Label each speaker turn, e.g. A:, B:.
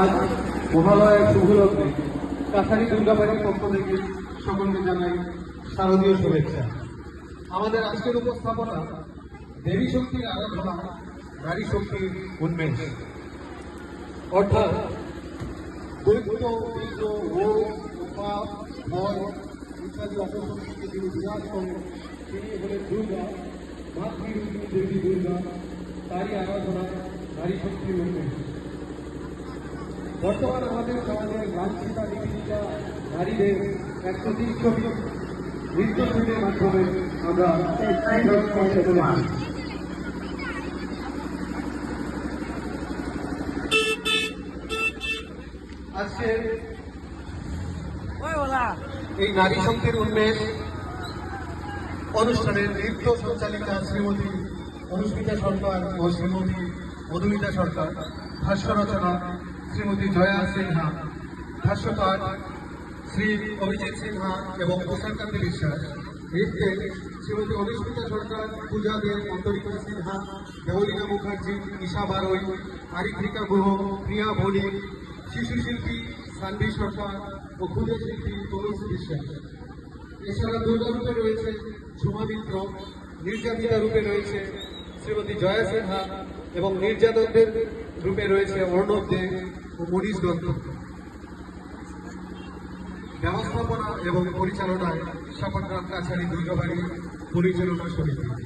A: আজ মহালয়ের শুভলগ্নে কাছারি দুর্গাবাড়ির পক্ষ থেকে সকলকে জানাই শারদীয় শুভেচ্ছা। আমাদের আজকের উপস্থাপনা দেবী শক্তির আরাধনা, নারী শক্তির উন্মেষ। অর্থাৎ দৈত্য বীর্য রোগ উপাপ ভয় ইত্যাদি অপশক্তিকে যিনি বিরাজ করেন, তিনি হলেন দুর্গা। মাতৃরূপী দেবী দুর্গা, তারই আরাধনা, নারী শক্তির উন্মেষ। বর্তমান আমাদের সমাজের লাঞ্ছিতা নিপীড়িতা নারীদের এক প্রতিচ্ছবি নৃত্যশৈলীর মাধ্যমে আমরা আজকে এই নারী শক্তির উন্মেষ অনুষ্ঠানের নৃত্য সঞ্চালিকা শ্রীমতী অনুষ্মিতা সরকার ও শ্রীমতী মধুমিতা সরকার। ভাষ্য রচনা শ্রীমতী জয়া সিনহা, ভাষ্যকার শ্রী অভিজিৎ সিনহা এবং তুষারকান্তি বিশ্বাস। নৃত্যে শ্রীমতী অনুষ্মিতা সরকার, পূজা দে অন্তরিকা সিনহা, দেবলীনা মুখার্জি, ঈশা বারৈ আরিত্রিকা গুহ, প্রিয়া ভৌলিক শিশু শিল্পী সানভি সরকার ও ক্ষুদে শিল্পী তনুশ্রী বিশ্বাস। এছাড়া দুর্গা রূপে রয়েছে ঝুমা মিত্র নির্যাতিতা রূপে রয়েছে শ্রীমতী জয়া সিনহা এবং নির্যাতকদের রূপে রয়েছে অর্ণব দে ও মনীষ দত্ত ব্যবস্থাপনা এবং পরিচালনায় সাপটগ্রাম কাছারি দুর্গাবাড়ি পরিচালনা সমিতি।